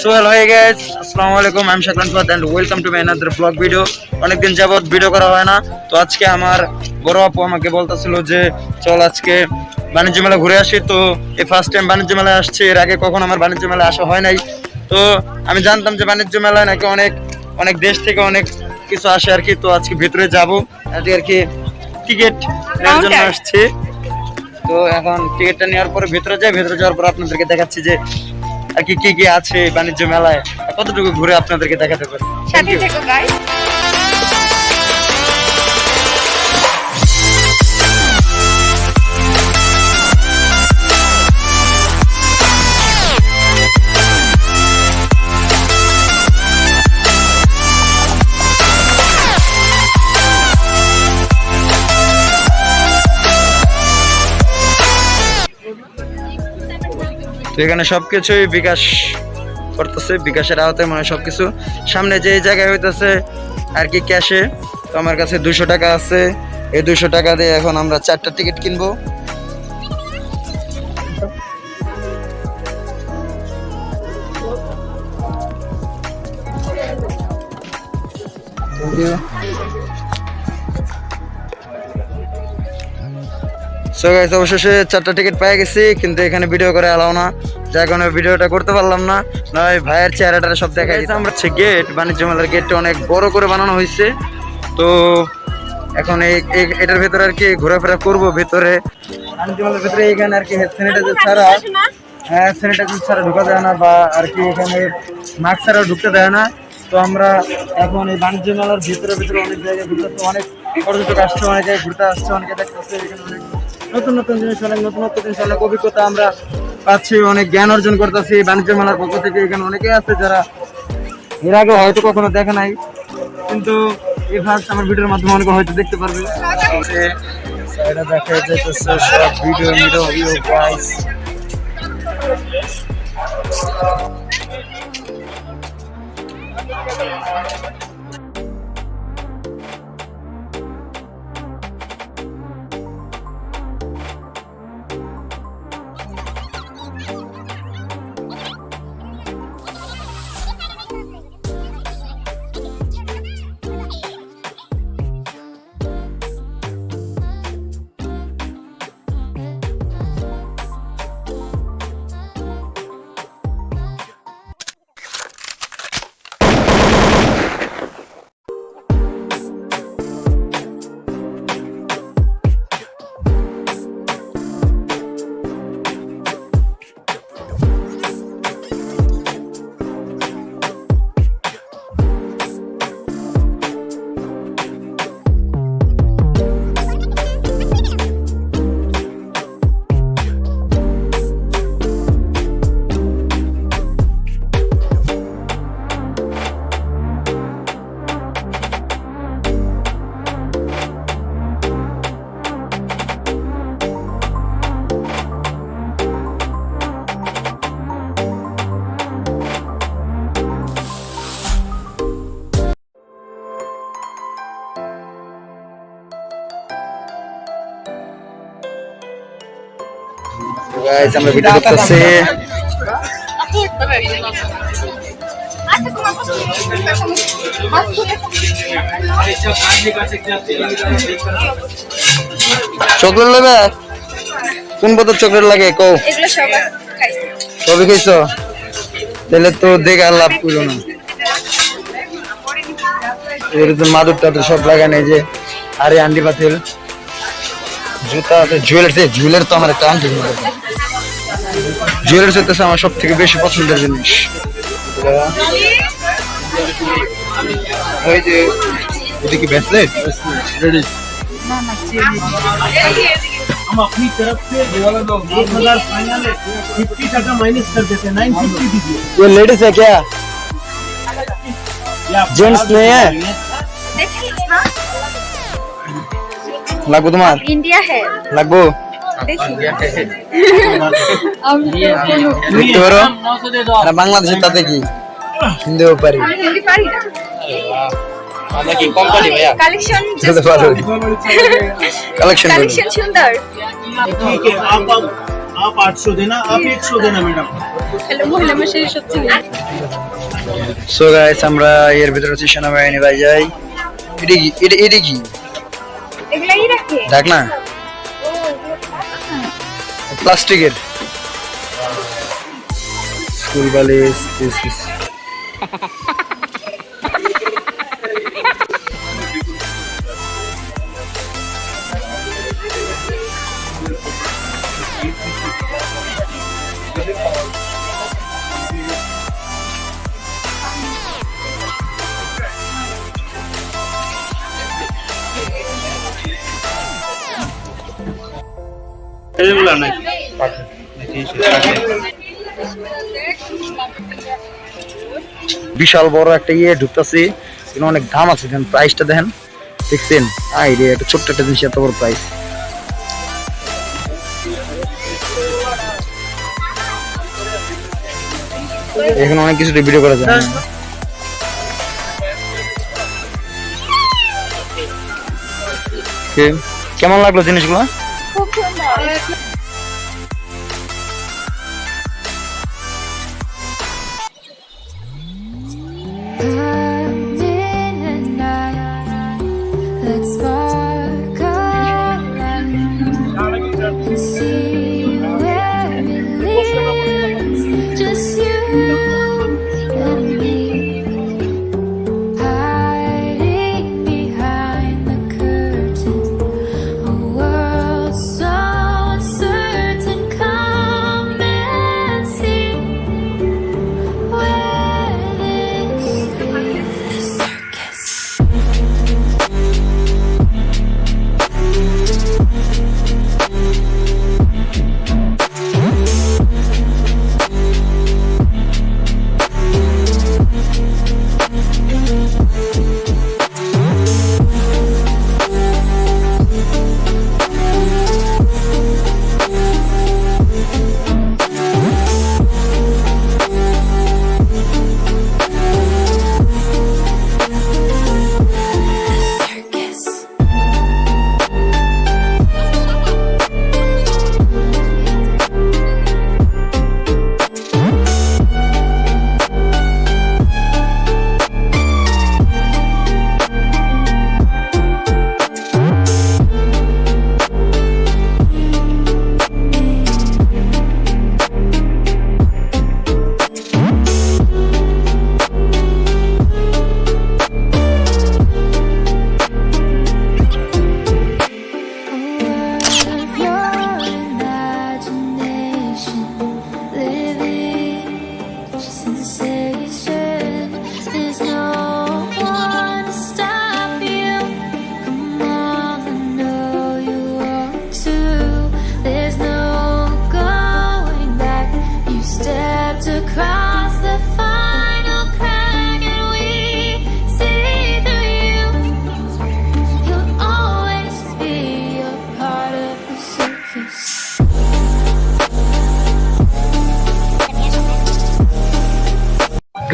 So hello hey guys আসসালামু আলাইকুম আমি শাকরান ফাদ and welcome to my another blog video অনেকদিন যাবত ভিডিও করা হয় না। তো আজকে আমার বড় আপু আমাকে বলতেছিল যে চল আজকে বাণিজ্য মেলা ঘুরে আসি। তো এই ফার্স্ট টাইম বাণিজ্য মেলায় আসছে। এর আগে কখন আমার বাণিজ্য মেলায় আসা হয় নাই। তো আমি জানতাম যে বাণিজ্য মেলায় নাকি অনেক অনেক দেশ থেকে অনেক কিছু আসে আর কি। তো আজকে ভিতরে যাব। আজকে আর কি টিকিট নেওয়ার জন্য আসছি। তো এখন টিকিটটা নেওয়ার পরে ভিতরে যাই। ভিতরে যাওয়ার পর আপনাদেরকে দেখাচ্ছি যে আর কি কি আছে বাণিজ্য মেলায়? কতটুকু ঘুরে আপনাদেরকে দেখাতে পারি? Thank সাথে থেকো গাইস তো এখানে সবকিছুই বিকাশ করতেছে, বিকাশের আওতায় মানে সবকিছু। সামনে যে জায়গায় হইতেছে আর কি ক্যাশে তো আমার কাছে দুশো টাকা আছে। এই দুশো টাকা দিয়ে এখন আমরা চারটা টিকিট কিনবো। You. সো গাইস অবশেষে চারটা টিকিট পেয়ে গেছি কিন্তু এখানে ভিডিও করে এলাও না। যার কারণে ভিডিওটা করতে পারলাম না। নয় ভাইয়ের চেহারাটা সব দেখা গেছে আমরা হচ্ছে গেট বাণিজ্য মেলার গেটটা অনেক বড় করে বানানো হয়েছে। তো এখন এই এই- এটার ভেতরে আর কি ঘোরাফেরা করব ভেতরে বাণিজ্য মেলার ভেতরে এখানে আর কি স্যানিটাইজার ছাড়া হ্যাঁ স্যানিটাইজার ছাড়া ঢোকা দেয় না বা আর কি এখানে মাস্ক ছাড়াও ঢুকতে দেয় না। তো আমরা এখন এই বাণিজ্য মেলার ভিতরে ভিতরে অনেক জায়গায় ঘুরতে অনেক পর্যটক আসছে অনেক জায়গায় ঘুরতে আসছে অনেকে দেখতেছে এখানে অনেক নতুন নতুন জিনিস, অনেক নতুন নতুন জিনিস, অনেক অভিজ্ঞতা আমরা পাচ্ছি, অনেক জ্ঞান অর্জন করতেছি। বাণিজ্য মেলার পক্ষ থেকে এখানে অনেকেই আছে যারা এর আগে হয়তো কখনো দেখে নাই, কিন্তু এই ফার্স্ট আমার ভিডিওর মাধ্যমে অনেকে হয়তো দেখতে পারবে। এটা দেখা যাইতেছে সব ভিডিও গাইস গাইস আমরা ভিডিও করতেছি। চকলেট নেবে কোন বোতল চকলেট লাগে? খাইছি সবই খাইছো? তাহলে তো দেখে আর লাভ করল না। এর তো মাদুর টাদুর সব লাগানো যে আরে আন্ডি পাতিল। জুতা আছে জুয়েলার্স জুয়েলার তো আমার একটা আন্টি জুয়েলার্স হচ্ছে আমার সব থেকে বেশি পছন্দের জিনিস ওই যে ওটা কি ব্রেসলেট রেডি हम अपनी तरफ से एक हजार फाइनल है फिफ्टी टका माइनस कर देते नाइन फिफ्टी दीजिए ये लेडीज है क्या ये आप जेंट्स नहीं है লাগবো তোমার ইন্ডিয়া है লাগবো দেখি লিখতে পারো আর বাংলাদেশের তাতে কি হিন্দিও পারি আমি হিন্দি পারি না আমরা কি কোম্পানি ভাইয়া কালেকশন বলতে পারো কালেকশন কালেকশন সুন্দর ठीक है आप आप आप आठ सौ देना आप एक सौ देना मैडम হ্যালো মহিলা মাসের সবচেয়ে সো গাইস আমরা এর ভিতরে হচ্ছে সেনাবাহিনী ভাই যাই এটা কি এটা এটা কি এগুলাই রাখে? দেখ না। প্লাস্টিকের। স্কুল বালিশ is- বিশাল বড় একটা ইয়ে ঢুকতেছি। এখানে অনেক দাম আছে, দেখেন প্রাইসটা দেখেন। দেখছেন? আই রে, একটা ছোট্ট একটা জিনিস, এত বড় প্রাইস এখানে অনেক কিছু ভিডিও করা যায়। কেমন লাগল জিনিসগুলো? খুব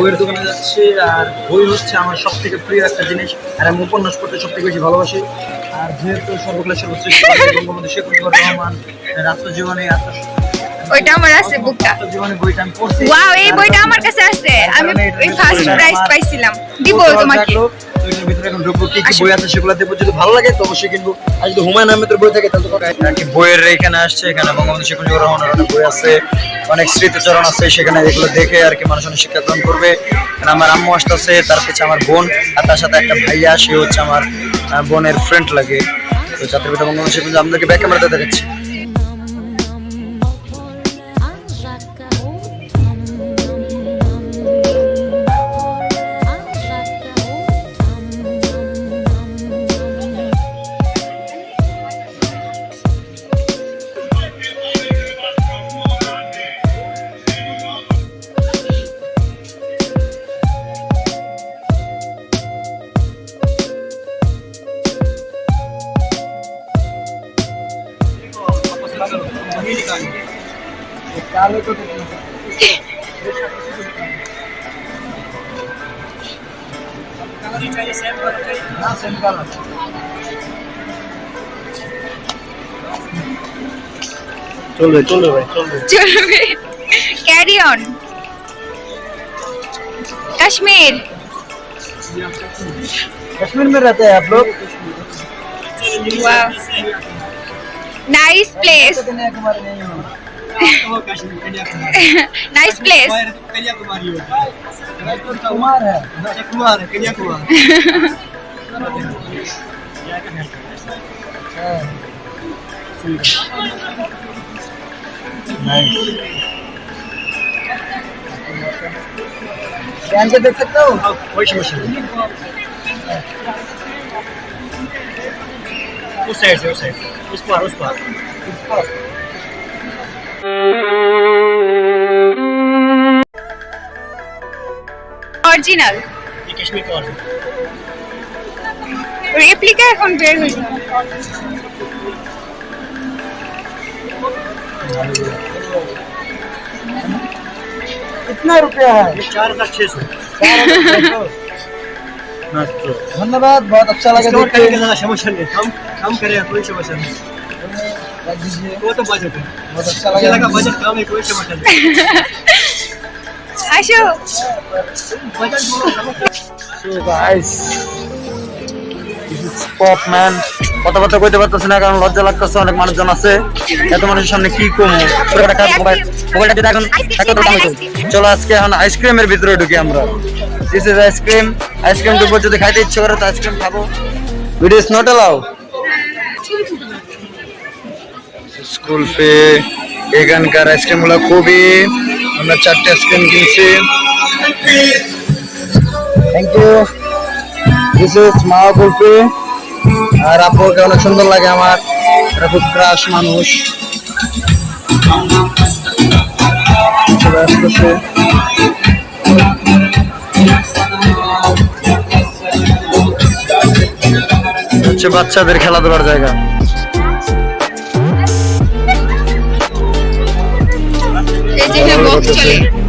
বইয়ের দোকানে যাচ্ছি আর বই হচ্ছে আমার সব থেকে প্রিয় একটা জিনিস আর আমি উপন্যাস পড়তে সব থেকে বেশি ভালোবাসি। আর যেহেতু সর্বকালের সর্বশ্রেষ্ঠ বঙ্গবন্ধু শেখ মুজিবুর রহমান রাষ্ট্রজীবনী ওইটা আমার আছে বুকটা। ওয়াও এই বইটা আমার কাছে আছে। আমি ফার্স্ট প্রাইজ পাইছিলাম। দিব তোমাকে। এটার ভিতরে এখন ঢুকবো কি কি বই আছে সেগুলো দেখব যদি ভালো লাগে তো অবশ্যই কিনবো। আর যদি হুমায়ুন আহমেদের বই থাকে তাহলে তো কথা বইয়ের এখানে আসছে এখানে বঙ্গবন্ধু শেখ মুজিবুর রহমানের অনেক বই আছে অনেক স্মৃতিচরণ আছে সেখানে এগুলো দেখে আর কি মানুষ অনেক শিক্ষা গ্রহণ করবে। আমার আম্মু আসতেছে তার পিছে আমার বোন আর তার সাথে একটা ভাইয়া সে হচ্ছে আমার বোনের ফ্রেন্ড লাগে। তো জাতির পিতা বঙ্গবন্ধু শেখ মুজিব আমাদেরকে ব্যাক ক্যামেরাতে দেখাচ্ছি। gone. Carry on. Kashmir. Kashmir mein rehte hai log? Wow. Nice place. nice place. ध्यान से देख सकते हो? हाँ, कोई समस्या उस साइड से उस साइड उस पार उस पार। ओरिजिनल ये कश्मीर का ओरिजिनल রেপ্লিকা এখন বের হয়েছে कितना रुपया है ये चार हजार छह सौ धन्यवाद बहुत अच्छा लगा डिस्काउंट करने देख के के ज्यादा समस्या नहीं हम हम करें कोई समस्या नहीं रख दीजिए वो तो बजट है बहुत अच्छा मुझे लगा लगा बजट कम है कोई समस्या नहीं আসো बजट बोलो So guys, pop man. কথাবার্তা কইতে পারতেছি না কারণ লজ্জা লাগতেছে অনেক মানুষজন আছে। এত মানুষের সামনে কি কমু ছোটখাটো কাজ মোবাইল মোবাইলটা যদি এখন থাকতো তো হতো চলো আজকে এখন আইসক্রিমের ভিতরে ঢুকি আমরা। দিস ইজ আইসক্রিম আইসক্রিম দুপুর যদি খাইতে ইচ্ছে করে তো আইসক্রিম খাব। Video is not allow school ফে এখানকার আইসক্রিমগুলো খুবই আমরা চারটে আইসক্রিম কিনছি। থ্যাংক ইউ দিস ইজ মা কুলফি আর আপুকে অনেক সুন্দর লাগে আমার। এরা খুব ক্রাশ মানুষ। হচ্ছে বাচ্চাদের খেলাধুলার জায়গা। এই যে বক্স চলে।